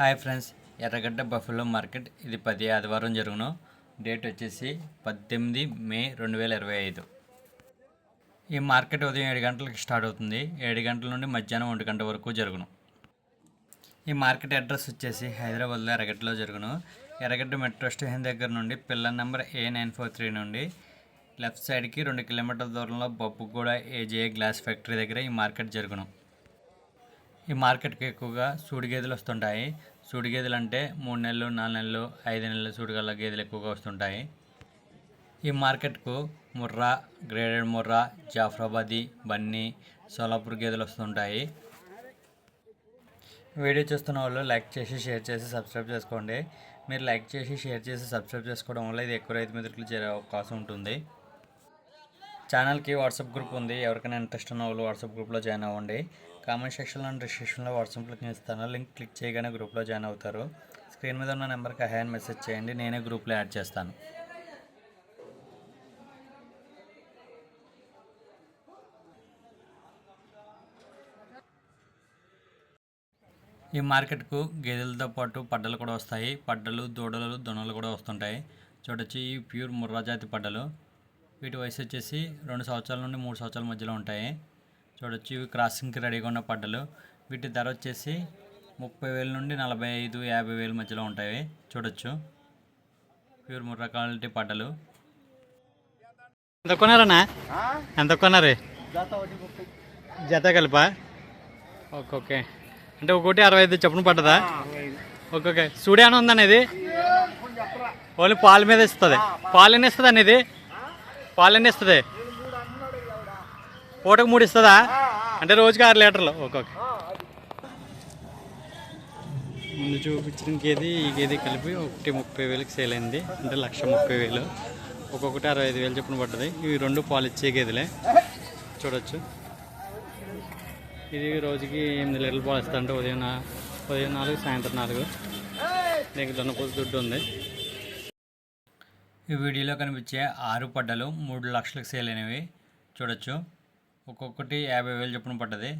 Hi friends Erragadda buffalo market. ఇది పది ఆదివారం జరుగును. డేట్ వచ్చేసి పద్దెనిమిది మే రెండు వేల ఇరవై ఐదు. ఈ మార్కెట్ ఉదయం ఏడు గంటలకు స్టార్ట్ అవుతుంది. ఏడు గంటల నుండి మధ్యాహ్నం ఒంటి గంట వరకు జరుగును. ఈ మార్కెట్ అడ్రస్ వచ్చేసి హైదరాబాద్లో ఎర్రగడ్డలో జరుగును. ఎర్రగడ్డ మెట్రో స్టేషన్ దగ్గర నుండి pillar number A nine four three నుండి లెఫ్ట్ సైడ్కి రెండు కిలోమీటర్ల దూరంలో బొప్పుగూడ ఏజే గ్లాస్ ఫ్యాక్టరీ దగ్గర ఈ మార్కెట్ జరుగును. ఈ మార్కెట్కి ఎక్కువగా సూడి గేదెలు వస్తుంటాయి. సూడి గేదెలు అంటే మూడు నెలలు నాలుగు నెలలు ఐదు నెలలు సూడిగల గేదెలు ఎక్కువగా వస్తుంటాయి. ఈ మార్కెట్కు ముర్రా గ్రేడెడ్ ముర్రా జాఫ్రాబాదీ బన్నీ సోలాపూర్ గేదెలు వస్తుంటాయి. వీడియో చూస్తున్న వాళ్ళు లైక్ చేసి షేర్ చేసి సబ్స్క్రైబ్ చేసుకోండి. మీరు లైక్ చేసి షేర్ చేసి సబ్స్క్రైబ్ చేసుకోవడం వల్ల ఇది ఎక్కువ రైతు మిత్రులకు చేరే అవకాశం ఉంటుంది. ఛానల్కి వాట్సాప్ గ్రూప్ ఉంది. ఎవరికైనా ఇంట్రెస్ట్ ఉన్న వాళ్ళు వాట్సాప్ గ్రూప్లో జాయిన్ అవ్వండి. కామెంట్ సెక్షన్లో డిస్క్రిప్షన్లో వాట్సాప్లో ఇస్తాను. లింక్ క్లిక్ చేయగానే గ్రూప్లో జాయిన్ అవుతారు. స్క్రీన్ మీద ఉన్న నెంబర్కి హై అని మెసేజ్ చేయండి. నేనే గ్రూప్లో యాడ్ చేస్తాను. ఈ మార్కెట్కు గేదెలతో పాటు పడ్డలు కూడా వస్తాయి. పడ్డలు దూడలు దొనలు కూడా వస్తుంటాయి. చూడొచ్చి ఈ ప్యూర్ ముర్రాజాతి పడ్డలు. వీటి వయసు వచ్చేసి రెండు సంవత్సరాల నుండి మూడు సంవత్సరాల మధ్యలో ఉంటాయి. చూడొచ్చు ఇవి క్రాసింగ్కి రెడీగా ఉన్న పడ్డలు. వీటి ధర వచ్చేసి ముప్పై వేల నుండి నలభై ఐదు యాభై వేల మధ్యలో ఉంటాయి. చూడొచ్చు. ప్యూర్ ముర్రా క్వాలిటీ పడ్డలు. ఎంత కొన్నారన్నా? ఎంత కొన్నారు? జత కలిపా? Okay okay. అంటే ఒక్కోటి అరవై ఐదు చప్పున పడ్డదా? Okay okay. సూర్యాన ఉందన్న ఇది ఓన్లీ పాల మీద ఇస్తుంది. పాలు. ఎన్ని ఇస్తుంది అన్న ఇది పాలు ఎన్ని ఇస్తుంది? పూటకు మూడు ఇస్తుందా? అంటే రోజుకి ఆరు లీటర్లు. ఓకే ముందు చూపించిన గేది ఈ గేది కలిపి ఒకటి ముప్పై వేలకు సేల్ అయింది. అంటే లక్ష ముప్పై వేలు. ఒక్కొక్కటి అరవై ఐదు వేలు చొప్పున పడ్డది. ఇవి రెండు పాలు ఇచ్చే గేదెలే. చూడొచ్చు. ఇది రోజుకి ఎనిమిది లీటర్లు పాలు ఇస్తా అంటే ఉదయం ఉదయం నాలుగు సాయంత్రం నాలుగు. దీనికి దొన్నపోతు దుడ్డు ఉంది. ఈ వీడియోలో కనిపించే ఆరు పడ్డలు మూడు లక్షలకు సేల్ అయినవి. చూడొచ్చు. ఒక్కొక్కటి యాభై వేలు చొప్పున పడ్డది.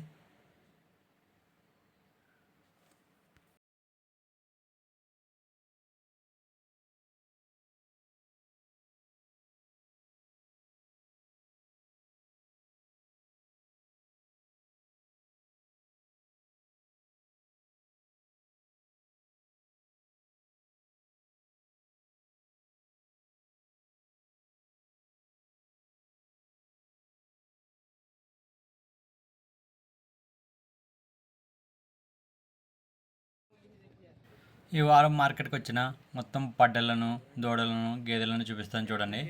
ఈ వారం మార్కెట్కి వచ్చిన మొత్తం పడ్డలను దూడలను గేదెలను చూపిస్తాను చూడండి.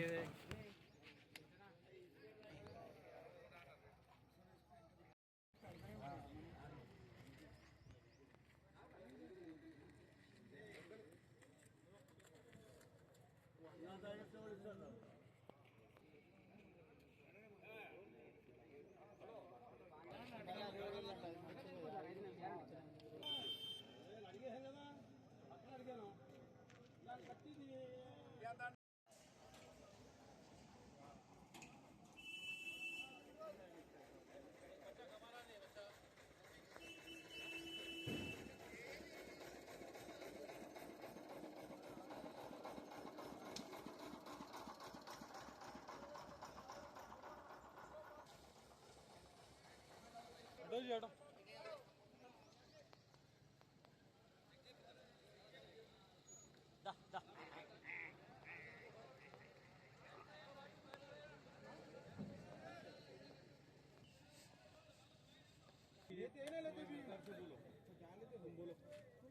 എന്താ ചേട്ടാ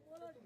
বলো তো